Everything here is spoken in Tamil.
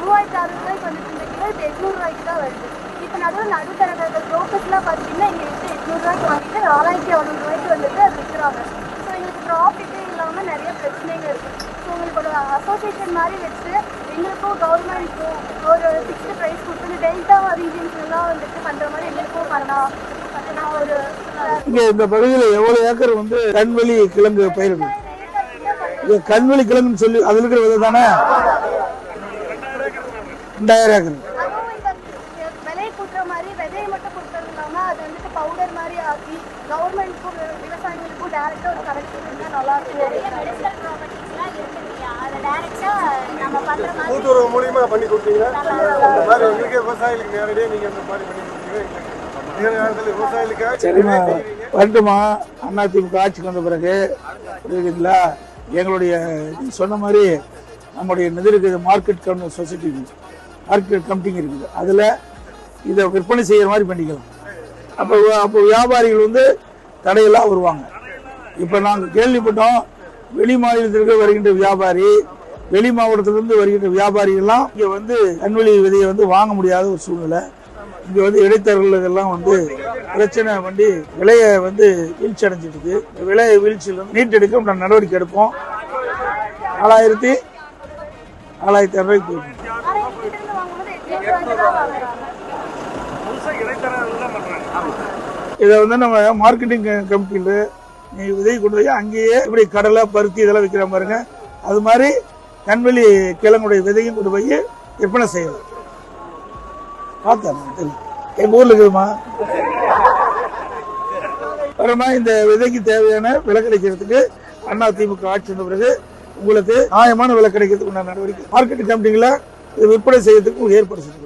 மூவாயிரத்தி அறுபது ரூபாய்க்கு வந்துட்டு கிலோ இப்போ ரூபாய்க்கு தான் வருது. இப்போ நடுவில் நடுத்தரகர்கள் ப்ரோக்கர்ஸ்லாம் பார்த்தீங்கன்னா எங்கள் வந்து எட்நூறு ரூபாய்க்கு வாங்கிட்டு நாலாயிரத்தி அறுநூறு ரூபாய்க்கு வந்துட்டு அது விற்கிறாங்க. ஸோ எங்களுக்கு ப்ராஃபிட்டே இல்லாமல் நிறைய பிரச்சனைங்க இருக்குது ஸோ உங்களுக்கு ஒரு அசோசியேஷன் மாதிரி வச்சு எங்களுக்கும் கவர்மெண்ட்க்கும் ஒரு ஃபிக்ஸ்டு ப்ரைஸ் கொடுத்து இந்த டெல்டா ரீஜன்ஸ்லாம் வந்துட்டு பண்ணுற மாதிரி எங்களுக்கும் பண்ணலாம். நான் ஒரு இங்க இந்த பகுதியில் எவ்வளவு ஏக்கர் வந்து கண்வெளி கிழங்கு பயிர்கள் இது கண்வெளி கிழங்குன்னு சொல்லி அதுல இருக்கிற விதை தானே? ரெண்டாயிரம் ஏக்கர் அதுவும் இந்த விலை கூட்டுற மாதிரி விதையை மட்டும் கொடுக்கறது இல்லாமல் அது வந்துட்டு பவுடர் மாதிரி ஆக்கி கவர்மெண்ட்க்கும் விவசாயிகளுக்கும் டேரெக்டாக ஒரு கனெக்ட் இருந்தால் நல்லா இருக்கும். நிறைய மெடிசனல் ப்ராப்பர்ட்டிஸ்லாம் இருக்கு இல்லையா? அதை டேரெக்டாக நம்ம பண்ணுற மாதிரி கூட்டுறவு மூலியமா பண்ணி கொடுத்தீங்கன்னா இந்த மாதிரி எங்களுக்கே விவசாயிகளுக்கு நேரடியாக நீங்க இந்த மாதிரி பண்ணி கொடுத்தீங்கன்னா சரிம்மா வரட்டுமா? அதிமுக ஆட்சிக்கு வந்த பிறகு புரியுதுங்களா? எங்களுடைய சொன்ன மாதிரி நம்முடைய நிதி இருக்குது மார்க்கெட் கம் சொசைட்டி மார்க்கெட் கமிட்டிங் இருக்குது. அதில் இதை விற்பனை செய்கிற மாதிரி பண்ணிக்கலாம். அப்போ அப்போ வியாபாரிகள் வந்து தடையெல்லாம் வருவாங்க. இப்போ நாங்கள் கேள்விப்பட்டோம் வெளி மாநிலத்திற்கு வருகின்ற வியாபாரி வெளி மாவட்டத்திலிருந்து வருகின்ற வியாபாரிகள்லாம் இங்கே வந்து கண்வெளி விதையை வந்து வாங்க முடியாத ஒரு சூழ்நிலை. இங்கே வந்து இடைத்தரகர்களுக்கெல்லாம் வந்து பிரச்சனை பண்ணி விலையை வந்து வீழ்ச்சி அடைஞ்சிட்டு இருக்கு விலை வீழ்ச்சியில் வந்து நீட் எடுக்க நடவடிக்கை எடுப்போம். நாலாயிரத்தி நாலாயிரத்தி இரநூறுக்கு இதை வந்து நம்ம மார்க்கெட்டிங் கம்பெனியில் நீ விதை கொண்டு போய் அங்கேயே இப்படி கடலை பருத்தி இதெல்லாம் விற்கிற பாருங்க. அது மாதிரி கண்வெளி கிழங்குடைய விதையும் கொண்டு போய் விற்பனை செய்யலாம். பார்த்தேன் தெரியும். எங்கள் ஊரில் இருக்குதுமா அப்புறமா இந்த விதைக்கு தேவையான விலை கிடைக்கிறதுக்கு அண்ணா திமுக ஆட்சி வந்த பிறகு உங்களுக்கு நியாயமான விலை கிடைக்கிறதுக்கு உண்டான நடவடிக்கை. மார்க்கெட் கம்பெனிகளை விற்பனை செய்யறதுக்கும் உங்களுக்கு